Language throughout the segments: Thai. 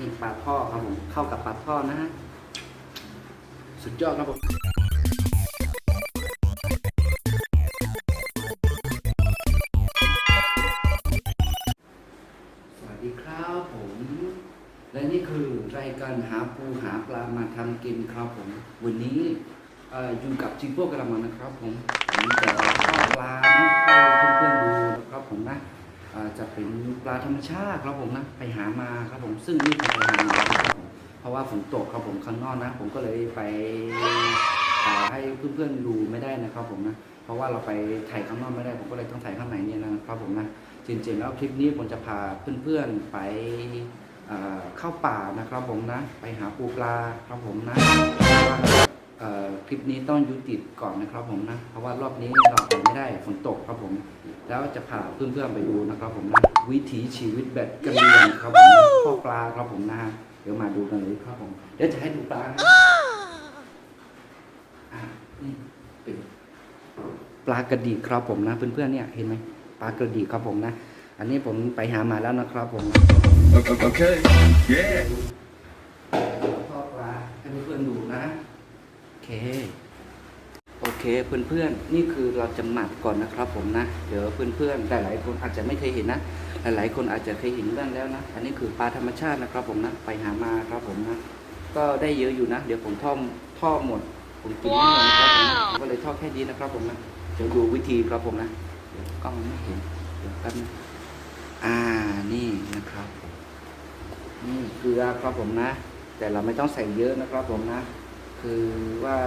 นี่ปลาท่อครับผมเข้ากับปลาท่อนะฮะสุดยอดครับผมสวัสดีครับผม และนี่คือรายการหาปูหาปลามาทำกินครับผม วันนี้ออยู่กับจิโก้กระมังนะครับผมผมจะทอดปลาให้เพื่อนๆดูนะครับผมนะ จะเป็นปลาธรรมชาติครับผมนะไปหามาครับผมซึ่งนี่ผมไปหามาครับผมเพราะว่าฝนตกครับผมข้างนอกนะ ผมก็เลยไปถ่าให้เพื่อนๆดูไม่ได้นะครับผมนะเพราะว่าเราไปถ่ายข้างนอกไม่ได้ ผมก็เลยต้องถ่ายข้างในเนี่ยนะครับผมนะจริงๆแล้วคลิปนี้ผมจะพาเพื่อนๆไปเข้าป่านะครับผมนะ ไปหาปูปลาครับผมนะ คลิปนี้ต้องยุติก่อนนะครับผมนะ เพราะว่ารอบนี้เราไปไม่ได้ฝนตกครับผม แล้วจะพาเพื่อนๆไปดูนะครับผมนะวิถีชีวิตแบบกระเรี่ยงครับผมพ่อปลาครับผมนะฮะเดี๋ยวมาดูกันเลยครับผมเดี๋ยวจะให้ดูปลานะอะนี่เป็นปลากระดีครับผมนะ เพื่อนๆเนี่ยเห็นไหมปลากระดีครับผมนะ อันนี้ผมไปหามาแล้วนะครับผม Okay. Yeah. ทอดปลาให้เพื่อนๆดูนะโอ เค โอเคเพื่อนๆ นี่คือเราจะหมักก่อนนะครับผมนะ เดี๋ยวเพื่อนๆ หลายๆคนอาจจะไม่เคยเห็นนะ หลายๆคนอาจจะเคยเห็นบ้างแล้วนะ อันนี้คือปลาธรรมชาตินะครับผมนะ ไปหามาครับผมนะ ก็ได้เยอะอยู่นะ เดี๋ยวผมท่อดทอหมด ผมกินไม่หมดนะครับผมนะก็เลยท่อแค่นี้นะครับผมนะ เดี๋ยวดูวิธีครับผมนะเดี๋ยวกล้องไม่เห็น เดี๋ยวกันงอ่า นี่นะครับนี่เกลือครับผมนะ แต่เราไม่ต้องใส่เยอะนะครับผมนะ คือว่า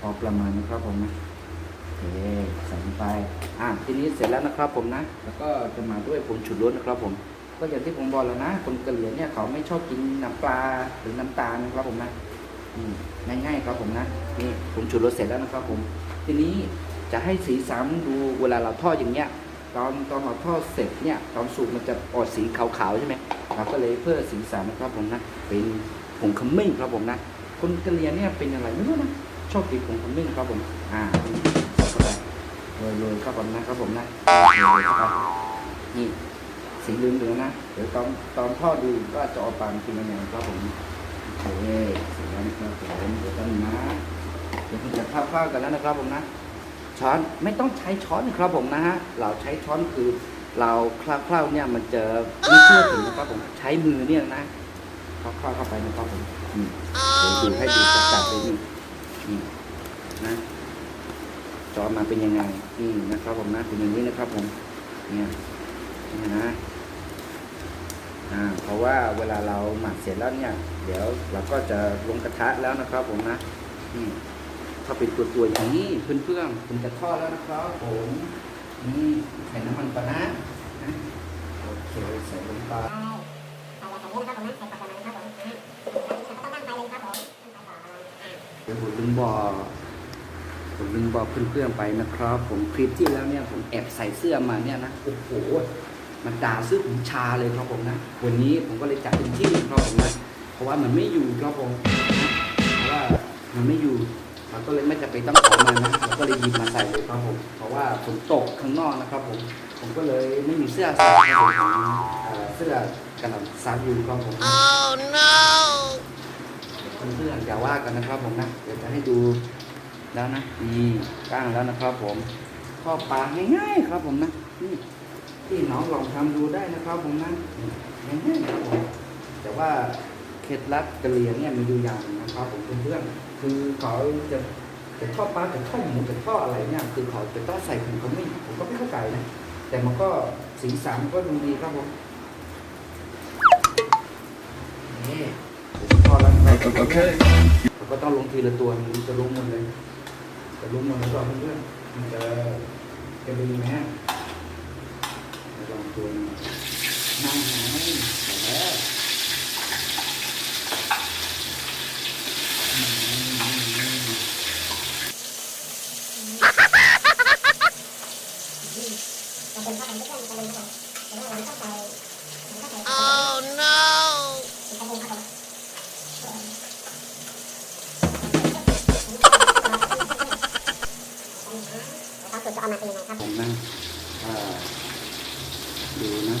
พอประมาณนะครับผมนะโอเคใส่ลงไป อะทีนี้เสร็จแล้วนะครับผมนะ แล้วก็จะมาด้วยผงชูรสนะครับผม ก็อย่างที่ผมบอกแล้วนะ คนกะเหรี่ยงเนี่ยเขาไม่ชอบกินน้ำปลาหรือน้ำตาลนะครับผมนะง่ายๆครับผมนะ นี่ผงชูรสเสร็จแล้วนะครับผม ทีนี้จะให้สีสันดูเวลาเราทอดอย่างเงี้ย ตอนตอนเราทอดเสร็จเนี่ย ตอนสุกมันจะออกสีขาวๆใช่ไหมเราก็เลยเพื่อสีสันนะครับผมนะ เป็นผงขมิ้นครับผมนะ คนกะเหรี่ยงเนี่ยเป็นอะไรไม่รู้นะชอบกินผงขมิ้นครับผม อ่าเข้าไปโรยๆครับผมนะครับผมนะโรยครับนี่สีเหลืองๆนะ เดี๋ยวตอนตอนทอดดูก็จะออกปานกินยังไงครับผมโอเคเสร็จแล้วนะครับผมเดี๋ยวต้นนะเดี๋ยวผมจะข้าวๆกันแล้วนะครับผมนะ ช้อนไม่ต้องใช้ช้อนครับผมนะฮะ เราใช้ช้อนคือเราคร่าวๆเนี่ยมันจะไม่เชื่อถึงนะครับผม ใช้มือเนี่ยนะคร่าวๆเข้าไปนะครับผม ดี๋ยวดูให้ดูจัดๆเลยนี่นี่นะจอมาเป็นยังไงนี่นะครับ ผมนะเป็นอย่างนี้นะครับ ผม เนี่ยนี่นะอ่าเพราะว่าเวลาเราหมักเสร็จแล้วเนี่ย เดี๋ยวเราก็จะลงกระทะแล้วนะครับ ผมนะนี่ถ้าเป็นตัวตัวๆอย่างนี้เพื่อนๆผมจะทอดแล้วนะครับ ผมนี่ใส่น้ำมันปลานะนะโอเคใส่ลงไปเดี๋ยวผมลืม บอกผมลืมบอกเพื่อนๆไปนะครับ ผมคลิปที่แล้วเนี่ยผมแอบใส่เสื้อมาเนี่ยนะโอ้โหมันด่าเสื้อผมชาเลยครับผมนะ วันนี้ผมก็เลยจัดเป็นที่ครับผมนะเพราะว่ามันไม่อยู่ครับผมเพราะว่ามันไม่อยู่เราก็เลยไม่จำเป็นต้องขอมานะเราก็เลยหยิบมาใส่เลยครับผม เพราะว่าฝนตกข้างนอกนะครับผม ผมก็เลยไม่มีเสื้อใส่ครับผมเสื้อกระหล่ำซับอยู่ครับผม Oh no! เพื่อนๆอย่าว่ากันนะครับผมนะเดี๋ยวจะให้ดูแล้วนะนี่ก้างแล้วนะครับ ผมทอดปลาง่ายๆครับ ผมนะนี่พี่น้องลองทำดูได้นะครับ ผมนะง่ายๆครับผมแต่ว่าเคล็ดลับกะเหรี่ยงเนี่ยมีอยู่อย่างนะครับ ผมเพื่อนๆคือเขาจะจะทอดปลาจะทอดหมูจะทอดอะไรเนี่ยคือเขาจะต้องใส่ผงขมิ้นผมก็ไม่เข้าใจนะแต่มันก็สีสันก็ดูดีครับผมนี่ ก็ต้องลงทีละตัวมันจะลงหมดเลยจะลงหมดแล้วก็เพื่อนมันจะจะดีไงฮะลองตัวหนึงนั่งไหมแต่แล้ว Oh no! ผมนะอ่าดูนะเพื่อนๆ นี่นะครับผมนะ อ่า เดี๋ยวผมจะทอดปลาให้ง่ายๆครับผมนะ นี่ ง่ายๆครับผม แต่ว่ามันไม่อยู่ เราใช้ช้อนคือเราจะต้องใส่ผงขมิ้นผมก็ไม่เข้าใจนะ แต่มันก็สีสันก็ดูดีครับผม Oh no! ดูนะ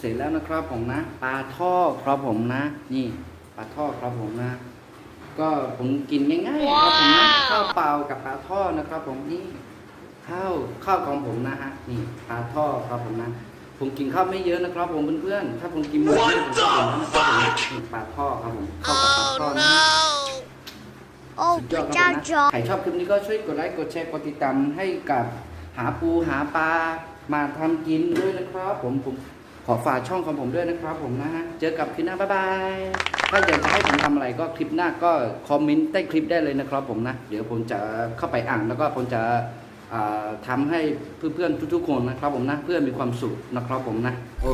สร็จแล้วนะครับผมนะปลาท่อครับผมนะ นี่ปลาท่อครับผมนะ ก็ผมกินง่ายๆครับผมนะข้าวเปล่ากับปลาท่อนะครับ ผมนี่ข้าวข้าวของผมนะฮะนี่ปลาท่อครับผมนะผมกินข้าวไม่เยอะนะครับ ผมเพื่อนๆถ้าผมกินหมดนี่ผมก็อิ่มแล้วนะครับผมนี่ปลาท่อครับผมข้าวกับปลาท่อนะโอ้สุดพยอระดคเจ้ารับผมจอนะใครชอบคลิปนี้ก็ช่วยกดไลค์กดแชร์กดติดตามให้กับหาปูหาปลา มาทำกินด้วยนะครับ ผมผมขอฝากช่องของผมด้วยนะครับผมนะฮะเจอกับคลิปหน้าบ๊ายบายถ้าอยากจะให้ผมทำอะไรก็คลิปหน้าก็คอมเมนต์ใต้คลิปได้เลยนะครับผมนะ เดี๋ยวผมจะเข้าไปอ่านแล้วก็ผมจะทำทำให้เพื่อนๆทุกๆคนนะครับผมนะ เพื่อมีความสุขนะครับผมนะโอ